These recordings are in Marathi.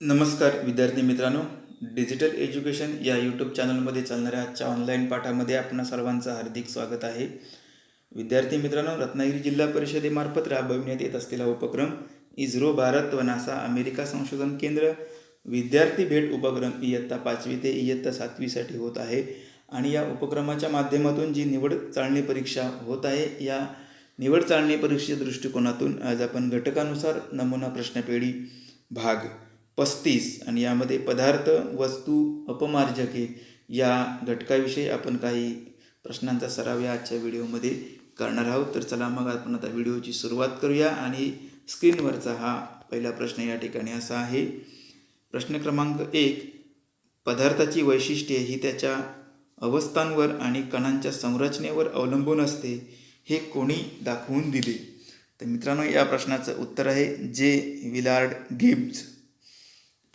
नमस्कार विद्यार्थी मित्रांनो. डिजिटल एज्युकेशन या यूट्यूब चॅनलमध्ये चालणाऱ्या आजच्या ऑनलाईन पाठामध्ये आपणा सर्वांचं हार्दिक स्वागत आहे. विद्यार्थी मित्रांनो रत्नागिरी जिल्हा परिषदेमार्फत राबविण्यात येत असलेला उपक्रम इस्रो भारत व नासा अमेरिका संशोधन केंद्र विद्यार्थी भेट उपक्रम इयत्ता पाचवी ते इयत्ता सातवीसाठी होत आहे. आणि या उपक्रमाच्या माध्यमातून जी निवड चाळणी परीक्षा होत आहे या निवड चाळणी परीक्षेच्या दृष्टिकोनातून आज आपण घटकानुसार नमुना प्रश्नपेढी भाग पस्तीस आणि यामध्ये पदार्थ वस्तू अपमार्जके या घटकाविषयी आपण काही प्रश्नांचा सराव या आजच्या व्हिडिओमध्ये करणार आहोत. तर चला मग आपण आता व्हिडिओची सुरुवात करूया आणि स्क्रीनवरचा हा पहिला प्रश्न या ठिकाणी असा आहे. प्रश्न क्रमांक एक पदार्थाची वैशिष्ट्ये ही त्याच्या अवस्थांवर आणि कणांच्या संरचनेवर अवलंबून असते हे कोणी दाखवून दिले? तर मित्रांनो या प्रश्नाचं उत्तर आहे जे विलार्ड गिब्ज.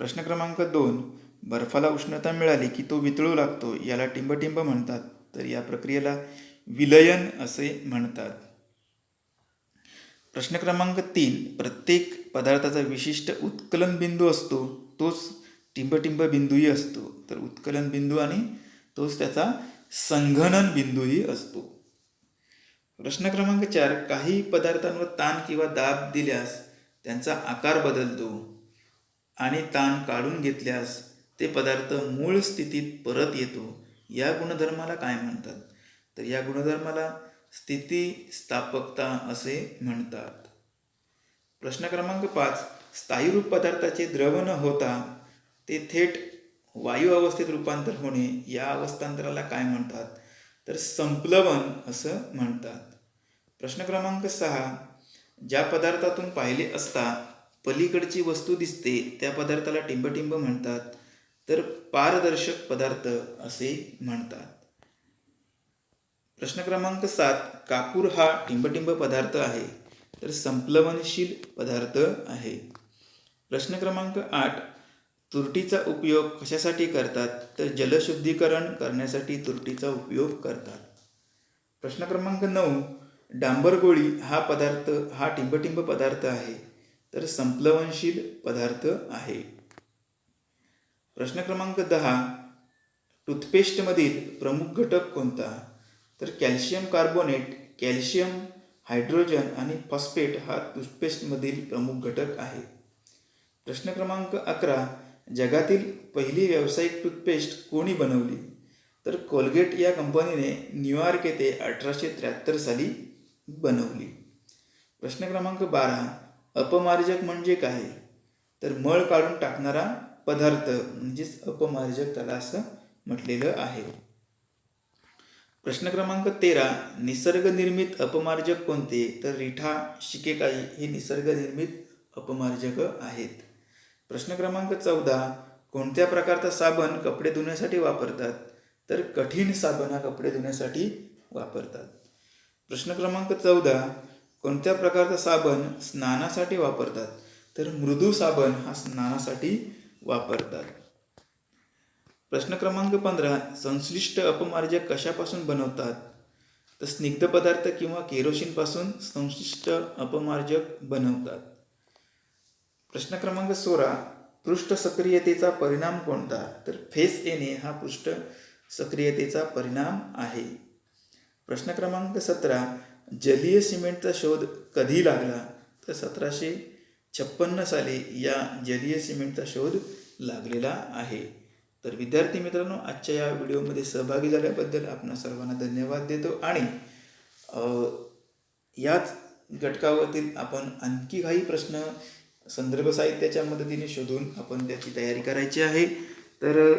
प्रश्न क्रमांक दोन बर्फाला उष्णता मिळाली की तो वितळू लागतो याला टिंबटिंब म्हणतात. तर या प्रक्रियेला विलयन असे म्हणतात. प्रश्न क्रमांक तीन प्रत्येक पदार्थाचा विशिष्ट उत्कलन बिंदू असतो तोच टिंबटिंब बिंदूही असतो. तर उत्कलन बिंदू आणि तोच त्याचा संघनन बिंदूही असतो. प्रश्न क्रमांक चार काही पदार्थांवर ताण किंवा दाब दिल्यास त्यांचा आकार बदलतो. आणि ताण काढून घेतल्यास ते पदार्थ मूळ स्थितीत परत येतो. या गुणधर्माला काय म्हणतात? तर या गुणधर्माला स्थितीस्थापकता असे म्हणतात. प्रश्न क्रमांक पाच. स्थायीरूप पदार्थाचे द्रव न होता ते थेट वायू अवस्थेत रूपांतर होणे या अवस्थांतराला काय म्हणतात? तर संप्लवन असं म्हणतात. प्रश्न क्रमांक सहा. ज्या पदार्थातून पाहिले असता पलीकडची वस्तू दिसते त्या पदार्थाला टिंबटिंब म्हणतात. तर पारदर्शक पदार्थ असे म्हणतात. प्रश्न क्रमांक सात कापूर हा टिंबटिंब पदार्थ आहे तर संप्लवनशील पदार्थ आहे. प्रश्न क्रमांक आठ तुरटीचा उपयोग कशासाठी करतात? तर जलशुद्धीकरण करण्यासाठी तुरटीचा उपयोग करतात. प्रश्न क्रमांक नऊ डांबरगोळी हा पदार्थ हा टिंबटिंब पदार्थ आहे. तर संप्लवनशील पदार्थ आहे. प्रश्न क्रमांक दहा टूथपेस्टमधील प्रमुख घटक कोणता? तर कॅल्शियम कार्बोनेट कॅल्शियम हायड्रोजन आणि फॉस्फेट हा टूथपेस्टमधील प्रमुख घटक आहे. प्रश्न क्रमांक अकरा जगातील पहिली व्यावसायिक टूथपेस्ट कोणी बनवली? तर कोलगेट या कंपनीने न्यूयॉर्क येथे अठराशे त्र्याहत्तर साली बनवली. प्रश्न क्रमांक बारा अपमार्जक म्हणजे काय? तर मळ काढून टाकणारा पदार्थ म्हणजेच अपमार्जक त्याला असं म्हटलेलं आहे. प्रश्न क्रमांक तेरा निसर्गनिर्मित अपमार्जक कोणते? तर रिठा शिकेकाई हे निसर्गनिर्मित अपमार्जक आहेत. प्रश्न क्रमांक चौदा कोणत्या प्रकारचा साबण कपडे धुण्यासाठी वापरतात? तर कठीण साबण हा कपडे धुण्यासाठी वापरतात. प्रश्न क्रमांक चौदा कोणत्या प्रकारचा साबण स्नानासाठी वापरतात? तर मृदू साबण हा स्नानासाठी वापरतात. प्रश्न क्रमांक पंधरा संश्लिष्ट अपमार्जक कशापासून बनवतात? तर स्निग्ध पदार्थ किंवा केरोशिनपासून संश्लिष्ट अपमार्जक बनवतात. प्रश्न क्रमांक सोळा पृष्ठ सक्रियतेचा परिणाम कोणता? तर फेस येणे हा पृष्ठ सक्रियतेचा परिणाम आहे. प्रश्न क्रमांक सतरा जलीय सिमेंटचा शोध कधी लागला? तर सतराशे छप्पन्न साली या जलीय सिमेंटचा शोध लागलेला आहे. तर विद्यार्थी मित्रांनो आजच्या या व्हिडिओमध्ये सहभागी झाल्याबद्दल आपण सर्वांना धन्यवाद देतो आणि याच घटकावरील आपण आणखी काही प्रश्न संदर्भ साहित्याच्या मदतीने शोधून आपण त्याची तयारी करायची आहे. तर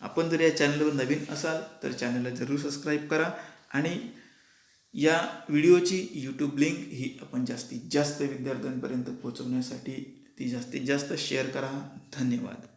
आपण जर या चॅनलवर नवीन असाल तर चॅनलला जरूर सबस्क्राईब करा आणि या व्हिडिओची यूट्यूब लिंक ही आपण जास्तीत जास्त विद्यार्थ्यांपर्यंत पोहोचवण्यासाठी ती जास्तीत जास्त शेअर करा. धन्यवाद.